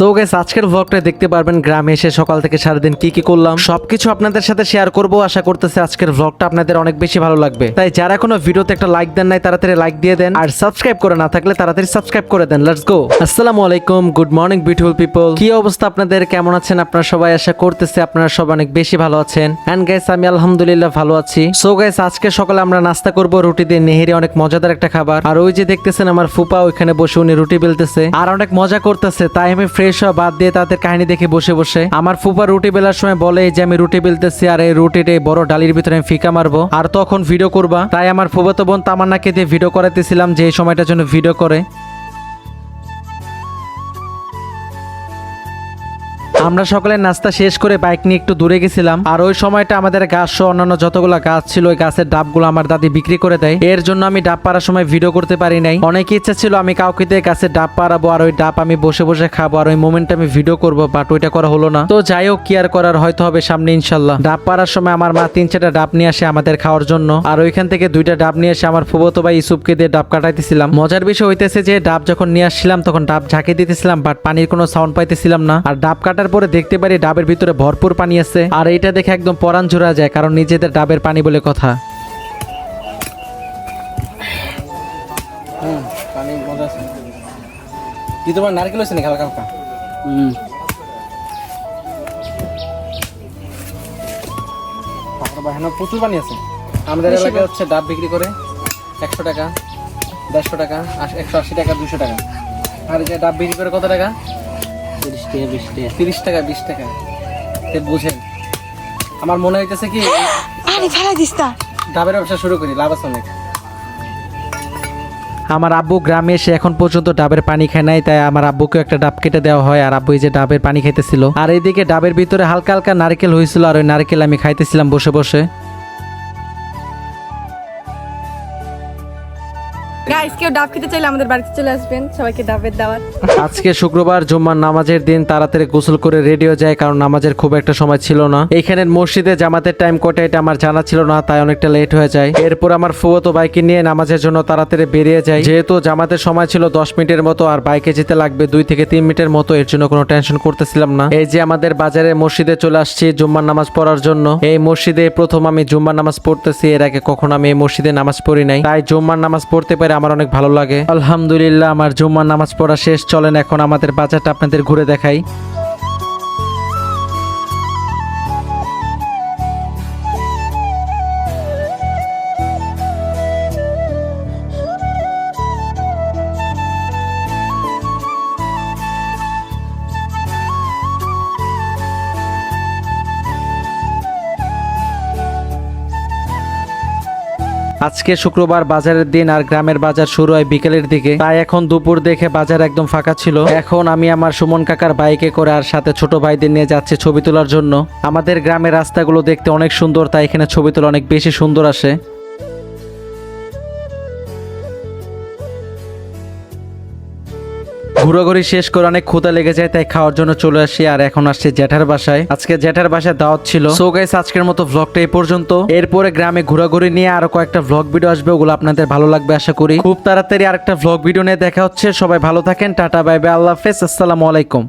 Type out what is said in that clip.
So guess আজকের ব্লগটা দেখতে পারবেন গ্রামে এসে সকাল থেকে সারাদিন কি কি করলাম। সবকিছু আপনাদের সাথে শেয়ার করব, আশা করতেছি আজকের ব্লগটা আপনাদের অনেক বেশি ভালো লাগবে। তাই যারা কোনো ভিডিওতে একটা লাইক দেন নাই, তাড়াতাড়ি লাইক দিয়ে দেন। আর সাবস্ক্রাইব করে না থাকলে তাড়াতাড়ি সাবস্ক্রাইব করে দেন। লেটস গো আসসালামু আলাইকুম গুড মর্নিং বিউটিফুল পিপল কি অবস্থা আপনাদের? কেমন আছেন আপনারা সবাই? আশা করতেছি আপনারা সবাই অনেক বেশি ভালো আছেন। এন্ড গাইস আমি আলহামদুলিল্লাহ ভালো আছি। সো গাইস আজকে সকালে আমরা নাস্তা করব, রুটি দিয়ে নেহেরি অনেক মজাদার একটা খাবার। আর ওই যে দেখতেছেন আমার ফুপা, ওইখানে বসে উনি রুটি বেলতেছে। আর অনেক মজা করতেছে, তাই আমি ফ্রেশ হওয়া বাদ দিয়ে তাদের কাহিনী দেখে বসে বসে। আমার ফুপা রুটি বেলার সময় বলে যে আমি রুটি বেলতেছি আর এই রুটিটা এই বড় ডালির ভিতরে আমি ফিকা মারবো। আর তখন ভিডিও করবা। তাই আমার ফুফাতো বোন তামান্নাকে দিয়ে ভিডিও করাতেছিলাম যে এই সময়টার জন্য ভিডিও করে। আমরা সকালে নাস্তা শেষ করে বাইক নিয়ে একটু দূরে গেছিলাম, আর ওই সময়টা আমাদের গাছ সহ অন্যান্য যতগুলো গাছ ছিল, ওই গাছের ডাবগুলো আমার দাদি বিক্রি করে দেয়। এর জন্য আমি ডাব পাড়ার সময় ভিডিও করতে পারি নাই। অনেক ইচ্ছা ছিল আমি কাউকে দিয়ে গাছের ডাব পাড়াবো, আর ওই ডাব আমি বসে বসে খাব, আর ওই মোমেন্টে আমি ভিডিও করব বাট ওইটা করা হলো না। তো যাই হোক, কি আর করার, হয়তো হবে সামনে, ইনশাল্লাহ। ডাব পাড়ার সময় আমার মা তিন চারটা ডাব নিয়ে আসে আমাদের খাওয়ার জন্য, আর ওইখান থেকে দুইটা ডাব নিয়ে এসে আমার ফুবতো ভাই ইসুফকে দিয়ে ডাব কাটাইতেছিলাম। মজার বিষয় হইতেছে যে, ডাব যখন নিয়ে আসছিলাম, তখন ডাব ঝাঁকে দিতেছিলাম বাট পানির কোনো সাউন্ড পাইতেছিলাম না। আর ডাব কাটার পরে দেখতে পারি ডাবের ভিতরে ভরপুর পানি আছে। আর এটা দেখে একদম পরান জোড়া যায় কারণ নিজেদের ডাবের পানি বলে কথা। হুম পানি মজা আছে। কি তোমার নারকেল আছে নাকি হালকা হালকা? হুম। প্রচুর পানি আছে। আমাদের এলাকায় হচ্ছে ডাব বিক্রি করে একশো টাকা দেড়শো টাকা একশো আশি টাকা দুশো টাকা। আর এই যে ডাব বিক্রি করে কত টাকা? তিরিশ টাকা বিশ টাকা। তিরিশ টাকা বিশ টাকা। বুঝেন। আমার মনে হইতেছে কি আরে দিস ডাবের ব্যবসা শুরু করি লাভ আছে অনেক। আমার আব্বু গ্রামে এসে এখন পর্যন্ত ডাবের পানি খায় নাই তাই আমার আব্বুকে একটা ডাব কেটে দেওয়া হয় আর আব্বু এই যে ডাবের পানি খাইতেছিল। আর এইদিকে ডাবের ভিতরে হালকা হালকা নারকেল হয়েছিল আর ওই নারকেল আমি খাইতেছিলাম বসে বসে। আজকে শুক্রবার জুম্মার নামাজের দিন, তাড়াতাড়ি গোসল করে যায়, কারণ নামাজের খুব একটা সময় ছিল না। মসজিদে জামাতের টাইম এটা আমার জানা ছিল না, তাই অনেকটা লেট হয়ে যায়। এরপর আমার ফুয়তো বাইকে নিয়ে নামাজের জন্য তাড়াতাড়ি বেরিয়ে যায়। যেহেতু জামাতের সময় ছিল দশ মিনিটের মতো, আর বাইকে যেতে লাগবে দুই থেকে তিন মিনিটের মতো, এর জন্য কোনো টেনশন করতেছিলাম না। এই যে আমাদের বাজারে মসজিদে চলে আসছি জুম্মার নামাজ পড়ার জন্য। এই মসজিদে প্রথম আমি জুম্মার নামাজ পড়তেছি, এর আগে কখনো আমি এই মসজিদে নামাজ পড়ি নাই। তাই জুম্মার নামাজ পড়তে পারে আমার অনেক ভালো লাগে। আলহামদুলিল্লাহ, আমার জুম্মার নামাজ পড়া শেষ, চলেন এখন আমাদের বাজারটা আপনাদের ঘুরে দেখাই। আজকে শুক্রবার বাজারের দিন আর গ্রামের বাজার শুরু হয় বিকেলের দিকে। তাই এখন দুপুর দেখে বাজার একদম ফাঁকা ছিল। এখন আমি আমার সুমন কাকার বাইকে করে আর সাথে ছোট ভাইদের নিয়ে যাচ্ছি ছবি তোলার জন্য। আমাদের গ্রামের রাস্তাগুলো দেখতে অনেক সুন্দর, তাই এখানে ছবি তোলা অনেক বেশি সুন্দর আসে। ঘোরাঘুরি শেষ করে অনেক ক্ষুদা লেগে যায়, তাই খাওয়ার জন্য চলে আসি আর এখন আসছে জ্যাঠার বাসায়। আজকে জ্যাঠার বাসায় দাওয়াত ছিল। সো গাইস আজকের মতো ভ্লগটা এই পর্যন্ত। এরপরে গ্রামে ঘোরাঘুরি নিয়ে আরও কয়েকটা ব্লগ ভিডিও আসবে, ওগুলো আপনাদের ভালো লাগবে আশা করি। খুব তাড়াতাড়ি আরেকটা ভ্লগ ভিডিও নিয়ে দেখা হচ্ছে। সবাই ভালো থাকেন, টাটা বাই বাই আল্লাহ হাফেজ, আসসালামু আলাইকুম।